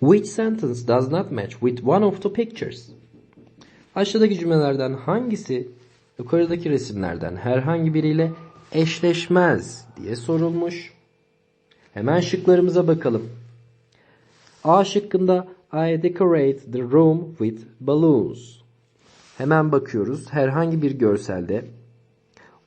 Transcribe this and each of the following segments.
Which sentence does not match with one of the pictures? Aşağıdaki cümlelerden hangisi yukarıdaki resimlerden herhangi biriyle eşleşmez diye sorulmuş. Hemen şıklarımıza bakalım. A şıkkında I decorate the room with balloons. Hemen bakıyoruz. Herhangi bir görselde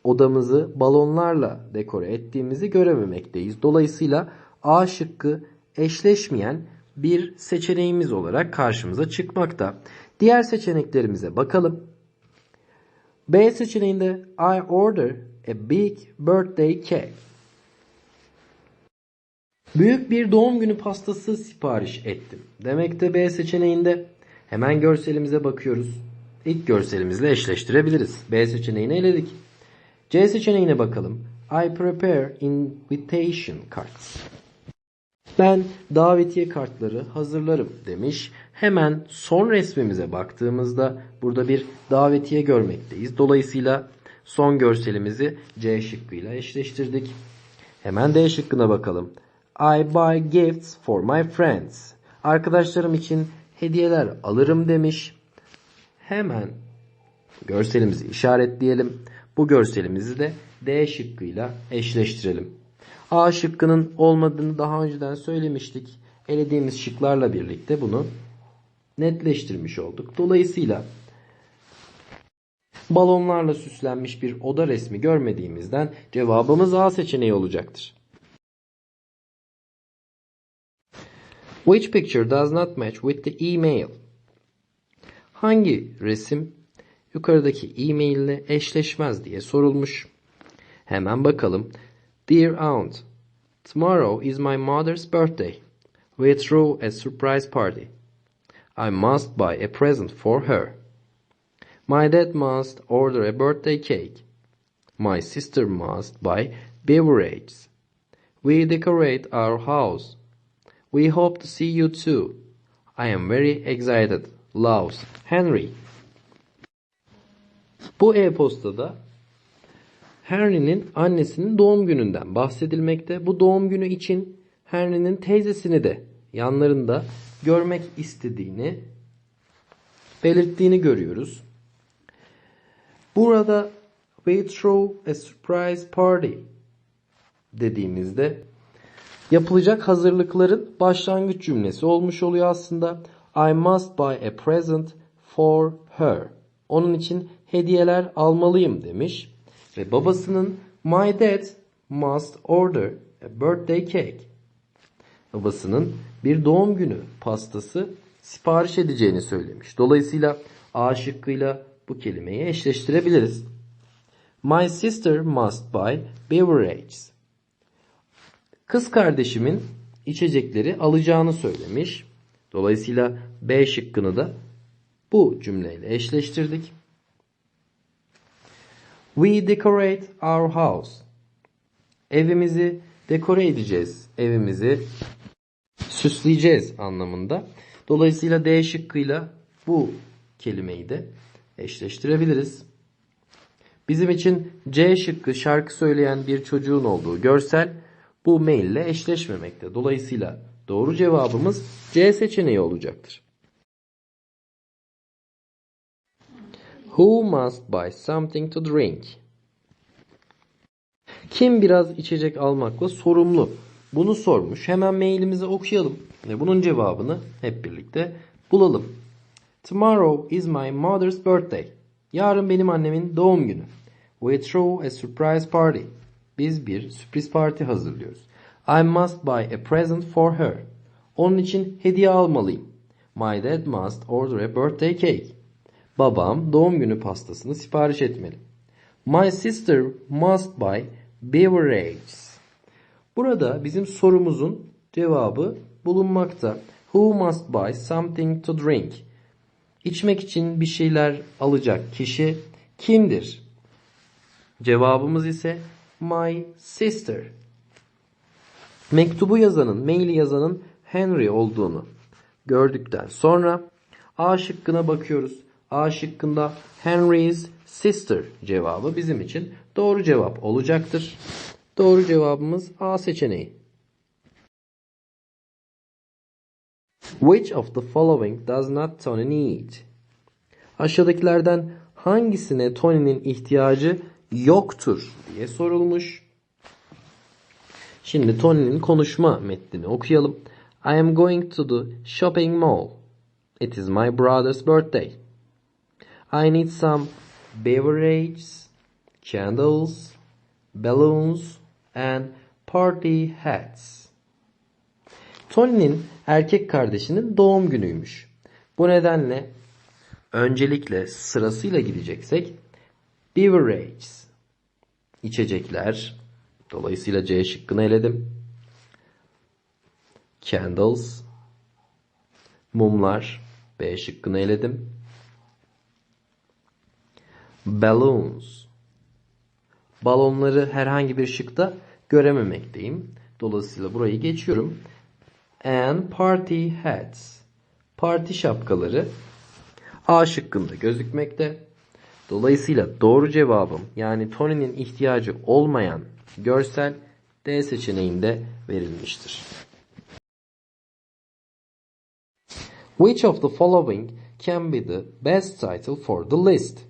odamızı balonlarla dekore ettiğimizi görememekteyiz. Dolayısıyla A şıkkı eşleşmeyen bir seçeneğimiz olarak karşımıza çıkmakta. Diğer seçeneklerimize bakalım. B seçeneğinde I order a big birthday cake. Büyük bir doğum günü pastası sipariş ettim. Demek de B seçeneğinde hemen görselimize bakıyoruz. İlk görselimizle eşleştirebiliriz. B seçeneğini eledik. C seçeneğine bakalım. I prepare invitation cards. Ben davetiye kartları hazırlarım demiş. Hemen son resmimize baktığımızda burada bir davetiye görmekteyiz. Dolayısıyla son görselimizi C şıkkıyla eşleştirdik. Hemen D şıkkına bakalım. I buy gifts for my friends. Arkadaşlarım için hediyeler alırım demiş. Hemen görselimizi işaretleyelim. Bu görselimizi de D şıkkıyla eşleştirelim. A şıkkının olmadığını daha önceden söylemiştik. Elediğimiz şıklarla birlikte bunu netleştirmiş olduk. Dolayısıyla balonlarla süslenmiş bir oda resmi görmediğimizden cevabımız A seçeneği olacaktır. Which picture does not match with the email? Hangi resim yukarıdaki e-mail ile eşleşmez diye sorulmuş. Hemen bakalım. Dear aunt, tomorrow is my mother's birthday. We throw a surprise party. I must buy a present for her. My dad must order a birthday cake. My sister must buy beverages. We decorate our house. We hope to see you too. I am very excited. Loves Henry. Bu e-postada Henry'nin annesinin doğum gününden bahsedilmekte. Bu doğum günü için Henry'nin teyzesini de yanlarında görmek istediğini belirttiğini görüyoruz. Burada we throw a surprise party dediğimizde yapılacak hazırlıkların başlangıç cümlesi olmuş oluyor aslında. I must buy a present for her. Onun için hediyeler almalıyım demiş. Ve babasının my dad must order a birthday cake. Babasının bir doğum günü pastası sipariş edeceğini söylemiş. Dolayısıyla A şıkkıyla bu kelimeyi eşleştirebiliriz. My sister must buy beverages. Kız kardeşimin içecekleri alacağını söylemiş. Dolayısıyla B şıkkını da bu cümleyle eşleştirdik. We decorate our house. Evimizi dekore edeceğiz. Evimizi süsleyeceğiz anlamında. Dolayısıyla D şıkkıyla bu kelimeyi de eşleştirebiliriz. Bizim için C şıkkı şarkı söyleyen bir çocuğun olduğu görsel bu maille eşleşmemekte. Dolayısıyla doğru cevabımız C seçeneği olacaktır. Who must buy something to drink? Kim biraz içecek almakla sorumlu? Bunu sormuş. Hemen mailimizi okuyalım ve bunun cevabını hep birlikte bulalım. Tomorrow is my mother's birthday. Yarın benim annemin doğum günü. We throw a surprise party. Biz bir sürpriz parti hazırlıyoruz. I must buy a present for her. Onun için hediye almalıyım. My dad must order a birthday cake. Babam doğum günü pastasını sipariş etmeli. My sister must buy beverages. Burada bizim sorumuzun cevabı bulunmakta. Who must buy something to drink? İçmek için bir şeyler alacak kişi kimdir? Cevabımız ise my sister. Mektubu yazanın, maili yazanın Henry olduğunu gördükten sonra A şıkkına bakıyoruz. A şıkkında Henry's sister cevabı bizim için doğru cevap olacaktır. Doğru cevabımız A seçeneği. Which of the following does not Tony need? Aşağıdakilerden hangisine Tony'nin ihtiyacı yoktur diye sorulmuş. Şimdi Tony'nin konuşma metnini okuyalım. I am going to the shopping mall. It is my brother's birthday. I need some beverages, candles, balloons and party hats. Tony'nin erkek kardeşinin doğum günüymüş. Bu nedenle öncelikle sırasıyla gideceksek beverages içecekler dolayısıyla C şıkkını eledim. Candles mumlar B şıkkını eledim. Balloons balonları herhangi bir şıkta görememekteyim. Dolayısıyla burayı geçiyorum. And party hats. Parti şapkaları A şıkkında gözükmekte. Dolayısıyla doğru cevabım yani Tony'nin ihtiyacı olmayan görsel D seçeneğinde verilmiştir. Which of the following can be the best title for the list?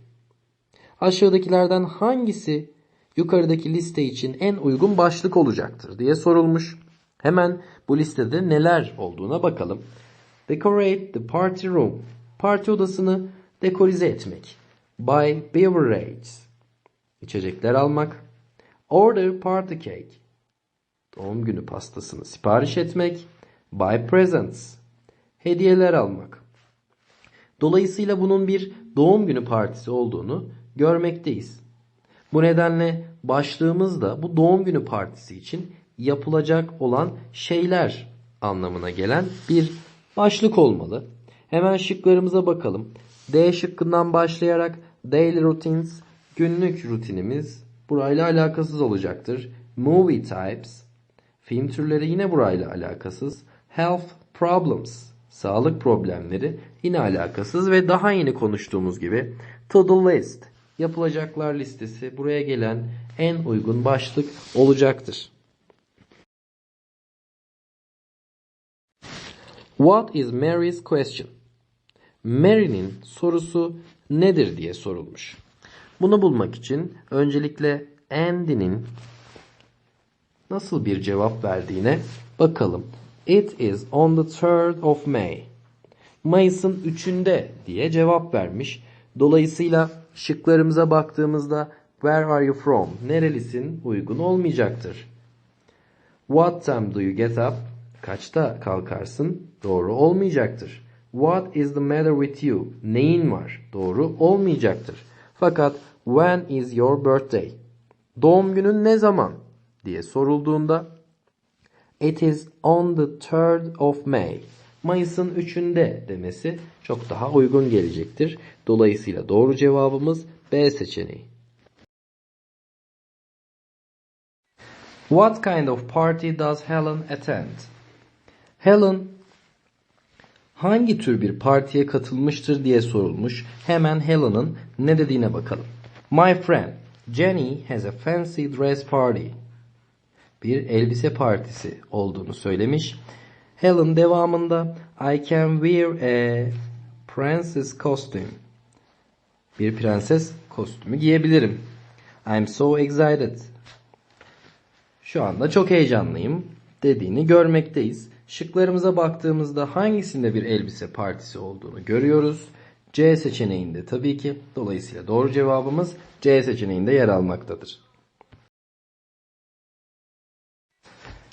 Aşağıdakilerden hangisi yukarıdaki liste için en uygun başlık olacaktır diye sorulmuş. Hemen bu listede neler olduğuna bakalım. Decorate the party room. Parti odasını dekorize etmek. Buy beverages. İçecekler almak. Order party cake. Doğum günü pastasını sipariş etmek. Buy presents. Hediyeler almak. Dolayısıyla bunun bir doğum günü partisi olduğunu görmekteyiz. Bu nedenle başlığımız da bu doğum günü partisi için yapılacak olan şeyler anlamına gelen bir başlık olmalı. Hemen şıklarımıza bakalım. D şıkkından başlayarak daily routines günlük rutinimiz burayla alakasız olacaktır. Movie types film türleri yine burayla alakasız. Health problems sağlık problemleri yine alakasız ve daha yeni konuştuğumuz gibi to do list yapılacaklar listesi buraya gelen en uygun başlık olacaktır. What is Mary's question? Mary'nin sorusu nedir diye sorulmuş. Bunu bulmak için öncelikle Andy'nin nasıl bir cevap verdiğine bakalım. It is on the 3rd of May. Mayıs'ın 3'ünde diye cevap vermiş. Dolayısıyla şıklarımıza baktığımızda where are you from? Nerelisin? uygun olmayacaktır. What time do you get up? Kaçta kalkarsın? Doğru olmayacaktır. What is the matter with you? Neyin var? Doğru olmayacaktır. Fakat when is your birthday? Doğum günün ne zaman? diye sorulduğunda It is on the 3rd of May. Mayıs'ın 3'ünde demesi çok daha uygun gelecektir. Dolayısıyla doğru cevabımız B seçeneği. What kind of party does Helen attend? Helen hangi tür bir partiye katılmıştır diye sorulmuş. Hemen Helen'ın ne dediğine bakalım. My friend, Jenny has a fancy dress party. Bir elbise partisi olduğunu söylemiş. Helen devamında I can wear a princess costume. Bir prenses kostümü giyebilirim. I'm so excited. Şu anda çok heyecanlıyım dediğini görmekteyiz. Şıklarımıza baktığımızda hangisinde bir elbise partisi olduğunu görüyoruz. C seçeneğinde tabii ki. Dolayısıyla doğru cevabımız C seçeneğinde yer almaktadır.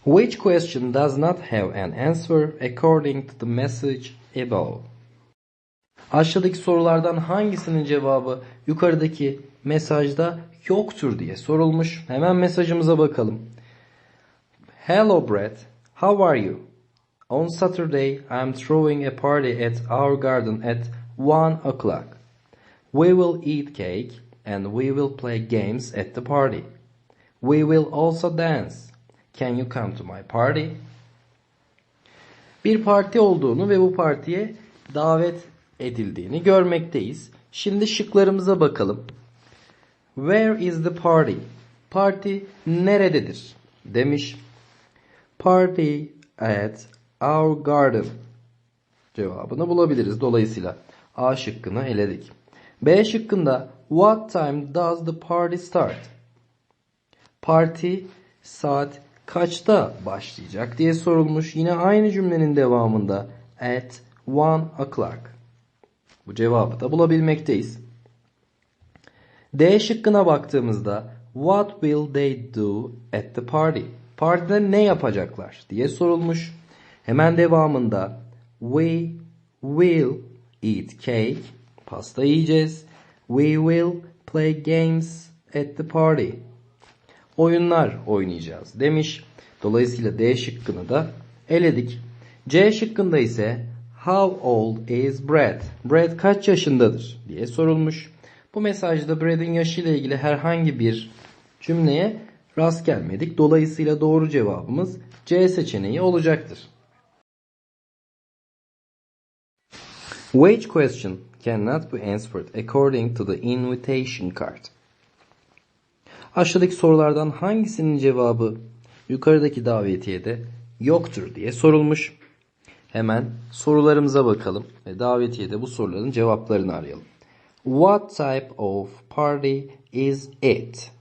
Which question does not have an answer according to the message above? Aşağıdaki sorulardan hangisinin cevabı yukarıdaki mesajda yoktur diye sorulmuş. Hemen mesajımıza bakalım. Hello Brett, how are you? On Saturday I'm throwing a party at our garden at 1 o'clock. We will eat cake and we will play games at the party. We will also dance. Can you come to my party? Bir parti olduğunu ve bu partiye davet edildiğini görmekteyiz. Şimdi şıklarımıza bakalım. Where is the party? Parti nerededir? Demiş. Party at our garden. cevabını bulabiliriz. Dolayısıyla A şıkkını eledik. B şıkkında What time does the party start? Parti saat kaçta başlayacak diye sorulmuş. Yine aynı cümlenin devamında at one o'clock. Bu cevabı da bulabilmekteyiz. D şıkkına baktığımızda What will they do at the party? Partide ne yapacaklar diye sorulmuş. Hemen devamında We will eat cake. Pasta yiyeceğiz. We will play games at the party. Oyunlar oynayacağız demiş. Dolayısıyla D şıkkını da eledik. C şıkkında ise How old is Brad? Brad kaç yaşındadır diye sorulmuş. Bu mesajda Brad'in yaşıyla ilgili herhangi bir cümleye rast gelmedik. Dolayısıyla doğru cevabımız C seçeneği olacaktır. Which question cannot be answered according to the invitation card? Aşağıdaki sorulardan hangisinin cevabı yukarıdaki davetiyede yoktur diye sorulmuş. Hemen sorularımıza bakalım ve davetiyede bu soruların cevaplarını arayalım. What type of party is it?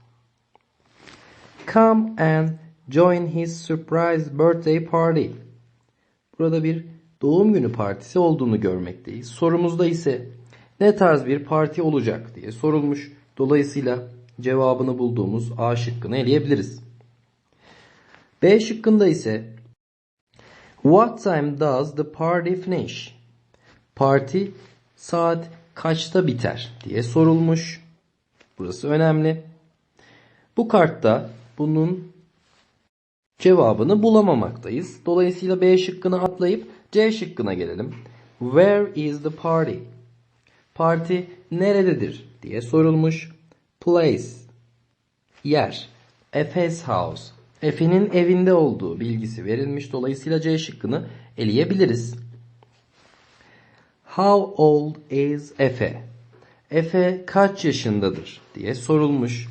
Come and join his surprise birthday party. Burada bir doğum günü partisi olduğunu görmekteyiz. Sorumuzda ise ne tarz bir parti olacak diye sorulmuş. Dolayısıyla cevabını bulduğumuz A şıkkını eleyebiliriz. B şıkkında ise What time does the party finish? Parti saat kaçta biter diye sorulmuş. Burası önemli. Bu kartta bunun cevabını bulamamaktayız. Dolayısıyla B şıkkını atlayıp C şıkkına gelelim. Where is the party? Parti nerededir diye sorulmuş. Place yer. Efes House. Efe'nin evinde olduğu bilgisi verilmiş. Dolayısıyla C şıkkını eleyebiliriz. How old is Efe? Efe kaç yaşındadır diye sorulmuş.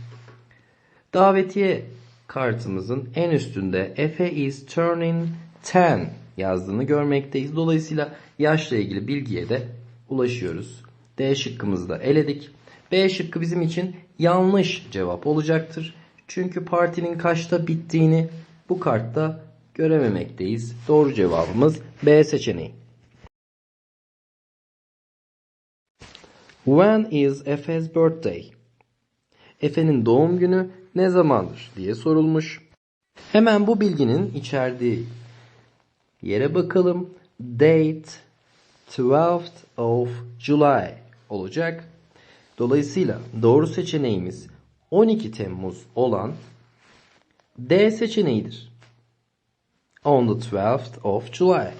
Davetiye kartımızın en üstünde Efe is turning 10 yazdığını görmekteyiz. Dolayısıyla yaşla ilgili bilgiye de ulaşıyoruz. D şıkkımızı da eledik. B şıkkı bizim için yanlış cevap olacaktır. Çünkü partinin kaçta bittiğini bu kartta görememekteyiz. Doğru cevabımız B seçeneği. When is Efe's birthday? Efe'nin doğum günü ne zamandır diye sorulmuş. Hemen bu bilginin içerdiği yere bakalım. Date 12th of July olacak. Dolayısıyla doğru seçeneğimiz 12 Temmuz olan D seçeneğidir. On the 12th of July.